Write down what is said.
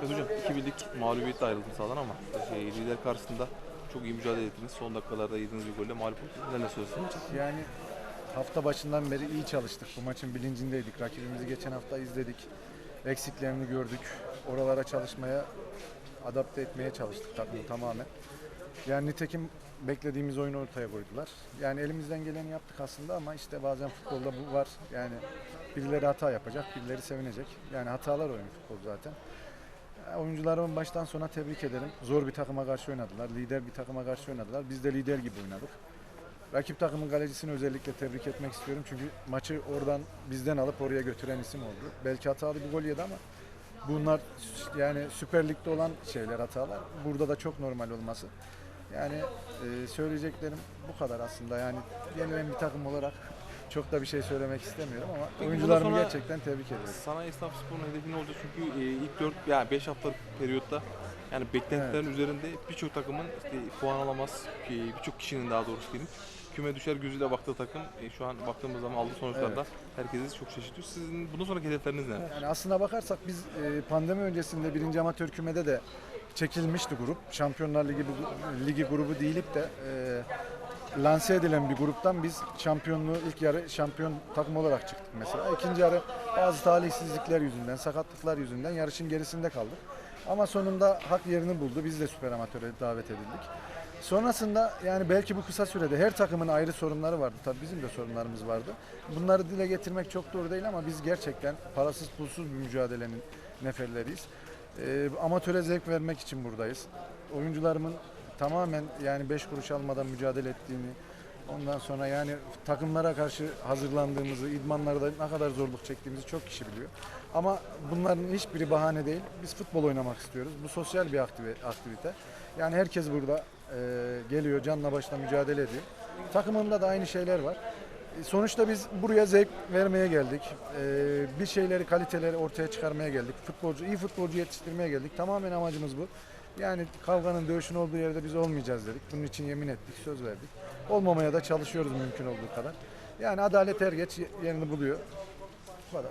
Evet hocam iki birlik mağlubiyetle ayrıldınız sahadan ama şey, lider karşısında çok iyi mücadele ettiniz. Son dakikalarda yediğiniz bir golle mağlup oldunuz. Neler söylersiniz? Yani hafta başından beri iyi çalıştık. Bu maçın bilincindeydik. Rakibimizi geçen hafta izledik. Eksiklerini gördük. Oralara çalışmaya, adapte etmeye çalıştık takımı tamamen. Yani nitekim beklediğimiz oyunu ortaya koydular. Yani elimizden geleni yaptık aslında ama işte bazen futbolda bu var. Yani birileri hata yapacak, birileri sevinecek. Yani hatalar oyunu futbol zaten. Oyuncularımı baştan sona tebrik ederim. Zor bir takıma karşı oynadılar. Lider bir takıma karşı oynadılar. Biz de lider gibi oynadık. Rakip takımın kalecisini özellikle tebrik etmek istiyorum. Çünkü maçı oradan bizden alıp oraya götüren isim oldu. Belki hatalı bir gol yedi ama bunlar yani Süper Lig'de olan şeyler hatalar. Burada da çok normal olması. Yani e, söyleyeceklerim bu kadar aslında. Yani yenilen bir takım olarak çok da bir şey söylemek istemiyorum ama Peki oyuncularımı bundan sonra- gerçekten tebrik ediyorum. Sana esnaf sporun hedefi ne olacak? Çünkü e, ilk 4 yani 5 haftalık periyotta yani beklentilerin üzerinde birçok takımın işte puan alamaz. e, Birçok kişinin daha doğrusu diyelim. Küme düşer gözüyle baktığı takım e, şu an baktığımız zaman aldığı sonuçlarda herkesi çok şaşırtıyor. Sizin bundan sonraki hedefleriniz neler? Yani aslına bakarsak biz e, pandemi öncesinde birinci amatör kümede de çekilmişti grup. Şampiyonlar Ligi, Ligi grubu değilip de e, lanse edilen bir gruptan biz şampiyonluğu ilk yarı şampiyon takım olarak çıktık mesela. İkinci yarı bazı talihsizlikler yüzünden, sakatlıklar yüzünden yarışın gerisinde kaldık. Ama sonunda hak yerini buldu. Biz de süper amatöre davet edildik. Sonrasında yani belki bu kısa sürede her takımın ayrı sorunları vardı. Tabii bizim de sorunlarımız vardı. Bunları dile getirmek çok doğru değil ama biz gerçekten parasız pulsuz bir mücadelenin neferleriyiz. Ee, amatöre zevk vermek için buradayız. Oyuncularımın tamamen yani 5 kuruş almadan mücadele ettiğini, ondan sonra yani takımlara karşı hazırlandığımızı, idmanlarda ne kadar zorluk çektiğimizi çok kişi biliyor. Ama bunların hiçbiri bahane değil. Biz futbol oynamak istiyoruz. Bu sosyal bir aktivite. Yani herkes burada e, geliyor, canla başla mücadele ediyor. Takımında da aynı şeyler var. E, Sonuçta biz buraya zevk vermeye geldik. E, bir şeyleri, kaliteleri ortaya çıkarmaya geldik. Futbolcu, iyi futbolcu yetiştirmeye geldik. Tamamen amacımız bu. Yani kavganın, dövüşün olduğu yerde biz olmayacağız dedik. Bunun için yemin ettik, söz verdik. Olmamaya da çalışıyoruz mümkün olduğu kadar. Yani adalet er geç yerini buluyor. Bu kadar.